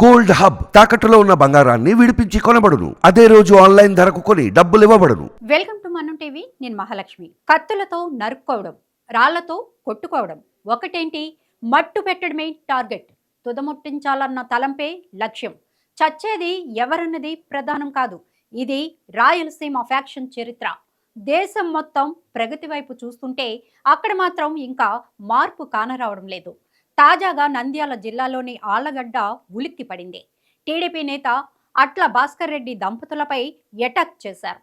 Gold hub తాకట్టులో ఉన్న బంగారాన్ని విడిపించి కొనబడును. అదే రోజు ఆన్లైన్ ధరకు కొని డబ్బులు ఇవ్వబడును. Welcome to Mannam TV. నేను మహాలక్ష్మి. కత్తులతో నరుక్కోవడం రాళ్ళతో కొట్టుకోవడం ఒకటేంటి? మట్టు పెట్టడమే టార్గెట్. తుదముట్టించాలన్న తలంపే లక్ష్యం. చచ్చేది ఎవరన్నది ప్రధానం కాదు. ఇది రాయలసీమ ఫ్యాక్షన్ చరిత్ర. దేశం మొత్తం ప్రగతి వైపు చూస్తుంటే అక్కడ మాత్రం ఇంకా మార్పు కానరావడం లేదు. తాజాగా నంద్యాల జిల్లాలోని ఆళ్ళగడ్డ ఉలిక్కి పడింది. టీడీపీ నేత అట్ల భాస్కర్ రెడ్డి దంపతులపై అటాక్ చేశారు.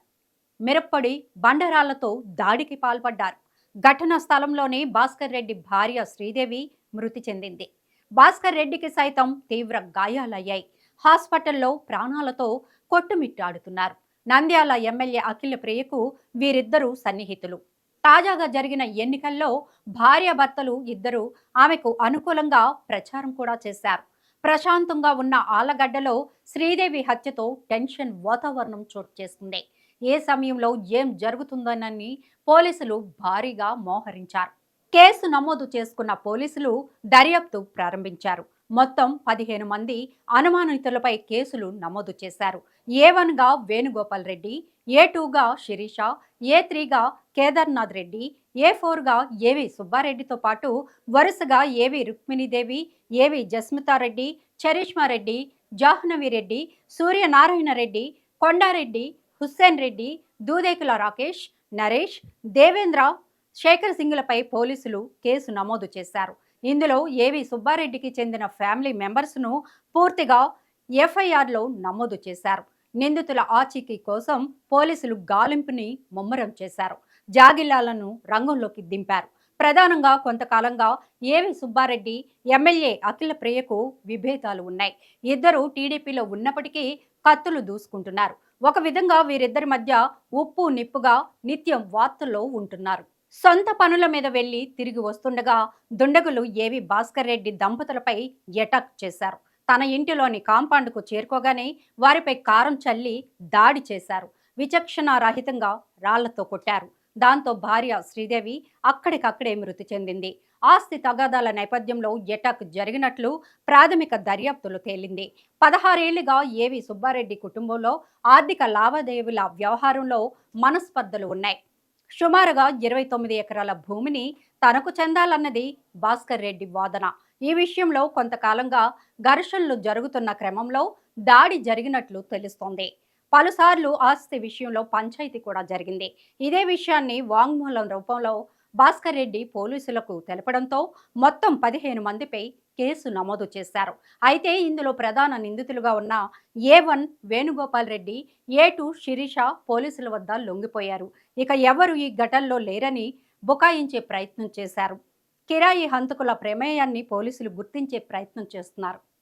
మిరప్పడి బండరాళ్ళతో దాడికి పాల్పడ్డారు. ఘటనా స్థలంలోనే భాస్కర్ రెడ్డి భార్య శ్రీదేవి మృతి చెందింది. భాస్కర్ రెడ్డికి సైతం తీవ్ర గాయాలయ్యాయి. హాస్పిటల్లో ప్రాణాలతో కొట్టుమిట్టాడుతున్నారు. నంద్యాల ఎమ్మెల్యే అఖిల ప్రియకు వీరిద్దరూ సన్నిహితులు. తాజాగా జరిగిన ఎన్నికల్లో భార్యాభర్తలు ఇద్దరు ఆమెకు అనుకూలంగా ప్రచారం కూడా చేశారు. ప్రశాంతంగా ఉన్న ఆలగడ్డలో శ్రీదేవి హత్యతో టెన్షన్ వాతావరణం చోటు చేసుకుంది. ఏ సమయంలో ఏం జరుగుతుందోనని పోలీసులు భారీగా మోహరించారు. కేసు నమోదు చేసుకున్న పోలీసులు దర్యాప్తు ప్రారంభించారు. మొత్తం పదిహేను మంది అనుమానితులపై కేసులు నమోదు చేశారు. ఏ వన్గా వేణుగోపాల్ రెడ్డి ఏ టూగా శిరీష ఏ త్రీగా కేదార్నాథ్ రెడ్డి ఏ ఫోర్గా ఏవి సుబ్బారెడ్డితో పాటు వరుసగా ఏవి రుక్మిణీదేవి ఏవి జస్మితారెడ్డి చరిష్మారెడ్డి జాహ్నవి రెడ్డి సూర్యనారాయణ రెడ్డి కొండారెడ్డి హుస్సేన్ రెడ్డి దూదేకుల రాకేష్ నరేష్ దేవేంద్ర శేఖర్ సింగ్లపై పోలీసులు కేసు నమోదు చేశారు. ఇందులో ఏవి సుబ్బారెడ్డికి చెందిన ఫ్యామిలీ మెంబర్స్ను పూర్తిగా ఎఫ్ఐఆర్లో నమోదు చేశారు. నిందితుల ఆచీకీ కోసం పోలీసులు గాలింపుని ముమ్మరం చేశారు. జాగిల్లాలను రంగంలోకి దింపారు. ప్రధానంగా కొంతకాలంగా ఏవి సుబ్బారెడ్డి ఎమ్మెల్యే అఖిల ప్రియకు విభేదాలు ఉన్నాయి. ఇద్దరు టీడీపీలో ఉన్నప్పటికీ కత్తులు దూసుకుంటున్నారు. ఒక విధంగా వీరిద్దరి మధ్య ఉప్పు నిప్పుగా నిత్యం వార్తల్లో ఉంటున్నారు. సొంత పనుల మీద వెళ్ళి తిరిగి వస్తుండగా దుండగులు ఏవి భాస్కర్ రెడ్డి దంపతులపై ఎటాక్ చేశారు. తన ఇంటిలోని కాంపౌండ్కు చేరుకోగానే వారిపై కారం చల్లి దాడి చేశారు. విచక్షణారహితంగా రాళ్ళతో కొట్టారు. దాంతో భార్య శ్రీదేవి అక్కడికక్కడే మృతి చెందింది. ఆస్తి తగాదాల నేపథ్యంలో ఎటాక్ జరిగినట్లు ప్రాథమిక దర్యాప్తులు తేలింది. పదహారేళ్ళుగా ఏవి సుబ్బారెడ్డి కుటుంబంలో ఆర్థిక లావాదేవీల వ్యవహారంలో మనస్పర్ధలు ఉన్నాయి. సుమారుగా ఇరవై తొమ్మిది ఎకరాల భూమిని తనకు చెందాలన్నది భాస్కర్ రెడ్డి వాదన. ఈ విషయంలో కొంతకాలంగా ఘర్షణలు జరుగుతున్న క్రమంలో దాడి జరిగినట్లు తెలుస్తోంది. పలుసార్లు ఆస్తి విషయంలో పంచాయతీ కూడా జరిగింది. ఇదే విషయాన్ని వాంగ్మూలం రూపంలో భాస్కర్ రెడ్డి పోలీసులకు తెలపడంతో మొత్తం పదిహేను మందిపై కేసు నమోదు చేశారు. అయితే ఇందులో ప్రధాన నిందితులుగా ఉన్న A one Venugopal Reddy A two Sirisha పోలీసుల వద్ద లొంగిపోయారు. ఇక ఎవరు ఈ ఘటనలో లేరని బుకాయించే ప్రయత్నం చేశారు. కిరాయి హంతకుల ప్రమేయాన్ని పోలీసులు గుర్తించే ప్రయత్నం చేస్తున్నారు.